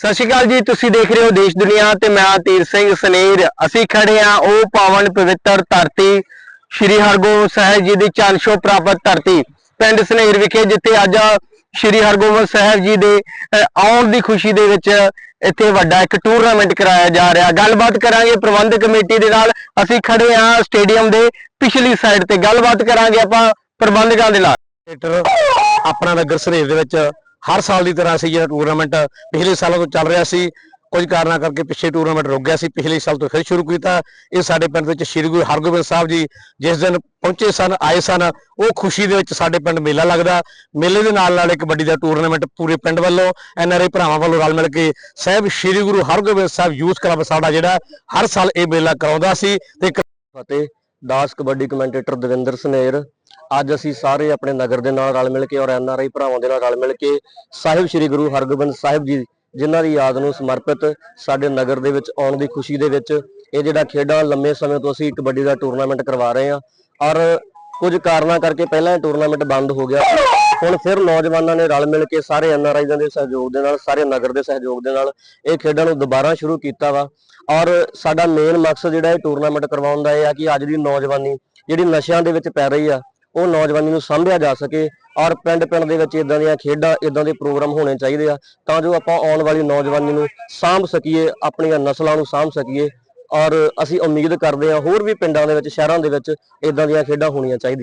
ਸਤਿ ਸ਼੍ਰੀ ਅਕਾਲ ਜੀ, ਤੁਸੀਂ ਦੇਖ ਰਹੇ ਹੋ ਦੇਸ਼ ਦੁਨੀਆ ਤੇ ਮੈਂ ਤੀਰ ਸਿੰਘ ਸਨੇਰ। ਅਸੀਂ ਖੜੇ ਹਾਂ ਉਹ ਪਾਵਨ ਪਵਿੱਤਰ ਧਰਤੀ, ਸ਼੍ਰੀ ਹਰਗੋਬਿੰਦ ਸਾਹਿਬ ਜੀ ਦੀ ਚਰਨ ਪ੍ਰਾਪਤ ਧਰਤੀ, ਪਿੰਡ ਸਨੇਰ ਵਿਖੇ, ਜਿੱਥੇ ਅੱਜ ਸ਼੍ਰੀ ਹਰਗੋਬਿੰਦ ਸਾਹਿਬ ਜੀ ਦੇ ਆਉਣ ਦੀ ਖੁਸ਼ੀ ਦੇ ਵਿੱਚ ਇੱਥੇ ਵੱਡਾ ਇੱਕ ਟੂਰਨਾਮੈਂਟ ਕਰਾਇਆ ਜਾ ਰਿਹਾ। ਗੱਲਬਾਤ ਕਰਾਂਗੇ ਪ੍ਰਬੰਧਕ ਕਮੇਟੀ ਦੇ ਨਾਲ। ਅਸੀਂ ਖੜੇ ਹਾਂ ਸਟੇਡੀਅਮ ਦੇ ਪਿਛਲੀ ਸਾਈਡ ਤੇ। ਗੱਲਬਾਤ ਕਰਾਂਗੇ ਆਪਾਂ ਪ੍ਰਬੰਧਕਾਂ ਦੇ ਨਾਲ। ਆਪਣਾ ਨਗਰ ਸਰੀਰ ਦੇ ਵਿੱਚ ਹਰ ਸਾਲ ਦੀ ਤਰ੍ਹਾਂ ਅਸੀਂ ਜਿਹੜਾ ਟੂਰਨਾਮੈਂਟ ਪਿਛਲੇ ਸਾਲਾਂ ਤੋਂ ਚੱਲ ਰਿਹਾ ਸੀ। ਕੁਝ ਕਾਰਨਾਂ ਕਰਕੇ ਪਿੱਛੇ ਟੂਰਨਾਮੈਂਟ ਰੁਕ ਗਿਆ ਸੀ। ਪਿਛਲੇ ਸਾਲ ਤੋਂ ਫਿਰ ਸ਼ੁਰੂ ਕੀਤਾ। ਇਹ ਸਾਡੇ ਪਿੰਡ ਵਿੱਚ ਸ੍ਰੀ ਗੁਰੂ ਹਰਗੋਬਿੰਦ ਸਾਹਿਬ ਜੀ ਜਿਸ ਦਿਨ ਪਹੁੰਚੇ ਸਨ, ਆਏ ਸਨ, ਉਹ ਖੁਸ਼ੀ ਦੇ ਵਿੱਚ ਸਾਡੇ ਪਿੰਡ ਮੇਲਾ ਲੱਗਦਾ। ਮੇਲੇ ਦੇ ਨਾਲ ਨਾਲ ਇੱਕ ਵੱਡੀ ਦਾ ਟੂਰਨਾਮੈਂਟ ਪੂਰੇ ਪਿੰਡ ਵੱਲੋਂ ਐਨਆਰਆਈ ਭਰਾਵਾਂ ਵੱਲੋਂ ਰਲ ਮਿਲ ਕੇ ਸਾਹਿਬ ਸ੍ਰੀ ਗੁਰੂ ਹਰਗੋਬਿੰਦ ਸਾਹਿਬ ਯੂਥ ਕਲੱਬ ਸਾਡਾ ਜਿਹੜਾ ਹਰ ਸਾਲ ਇਹ ਮੇਲਾ ਕਰਾਉਂਦਾ ਸੀ। ਤੇ ਫਤਿਹ ਦਾਸ ਕਬੱਡੀ ਕਮੈਂਟੇਟਰ ਦਵਿੰਦਰ ਸਨੇਰ। ਅੱਜ ਅਸੀਂ ਸਾਰੇ ਆਪਣੇ ਨਗਰ ਦੇ ਨਾਲ ਰਲ ਮਿਲ ਕੇ ਔਰ ਐਨ ਆਰ ਆਈ ਭਰਾਵਾਂ ਦੇ ਨਾਲ ਰਲ ਮਿਲ ਕੇ ਸਾਹਿਬ ਸ੍ਰੀ ਗੁਰੂ ਹਰਗੋਬਿੰਦ ਸਾਹਿਬ ਜੀ, ਜਿਨ੍ਹਾਂ ਦੀ ਯਾਦ ਨੂੰ ਸਮਰਪਿਤ ਸਾਡੇ ਨਗਰ ਦੇ ਵਿੱਚ ਆਉਣ ਦੀ ਖੁਸ਼ੀ ਦੇ ਵਿੱਚ ਇਹ ਜਿਹੜਾ ਖੇਡਾਂ ਲੰਮੇ ਸਮੇਂ ਤੋਂ ਅਸੀਂ ਕਬੱਡੀ ਦਾ ਟੂਰਨਾਮੈਂਟ ਕਰਵਾ ਰਹੇ ਹਾਂ। ਔਰ ਕੁਝ ਕਾਰਨਾਂ ਕਰਕੇ ਪਹਿਲਾਂ ਇਹ ਟੂਰਨਾਮੈਂਟ ਬੰਦ ਹੋ ਗਿਆ। ਹੁਣ ਫਿਰ ਨੌਜਵਾਨਾਂ ਨੇ ਰਲ ਮਿਲ ਕੇ ਸਾਰੇ ਐਨਆਰਆਈਆਂ ਦੇ ਸਹਿਯੋਗ ਦੇ ਨਾਲ, ਸਾਰੇ ਨਗਰ ਦੇ ਸਹਿਯੋਗ ਦੇ ਨਾਲ ਇਹ ਖੇਡਾਂ ਨੂੰ ਦੁਬਾਰਾ ਸ਼ੁਰੂ ਕੀਤਾ ਵਾ। ਔਰ ਸਾਡਾ ਮੇਨ ਮਕਸਦ ਜਿਹੜਾ ਇਹ ਟੂਰਨਾਮੈਂਟ ਕਰਵਾਉਣ ਦਾ ਇਹ ਆ ਕਿ ਅੱਜ ਦੀ ਨੌਜਵਾਨੀ ਜਿਹੜੀ ਨਸ਼ਿਆਂ ਦੇ ਵਿੱਚ ਪੈ ਰਹੀ ਆ, ਉਹ ਨੌਜਵਾਨੀ ਨੂੰ ਸਾਂਭਿਆ ਜਾ ਸਕੇ ਔਰ ਪਿੰਡ ਪਿੰਡ ਦੇ ਵਿੱਚ ਇਦਾਂ ਦੀਆਂ ਖੇਡਾਂ ਇਦਾਂ ਦੇ ਪ੍ਰੋਗਰਾਮ ਹੋਣੇ ਚਾਹੀਦੇ ਆ ਤਾਂ ਜੋ ਆਪਾਂ ਆਉਣ ਵਾਲੀ ਨੌਜਵਾਨੀ ਨੂੰ ਸਾਂਭ ਸਕੀਏ, ਆਪਣੀਆਂ ਨਸਲਾਂ ਨੂੰ ਸਾਂਭ ਸਕੀਏ ਔਰ ਅਸੀਂ ਉਮੀਦ ਕਰਦੇ ਹਾਂ ਹੋਰ ਵੀ ਪਿੰਡਾਂ ਦੇ ਵਿੱਚ, ਸ਼ਹਿਰਾਂ ਦੇ ਵਿੱਚ ਇਦਾਂ ਦੀਆਂ ਖੇਡਾਂ ਹੋਣੀਆਂ ਚਾਹੀਦੀਆਂ।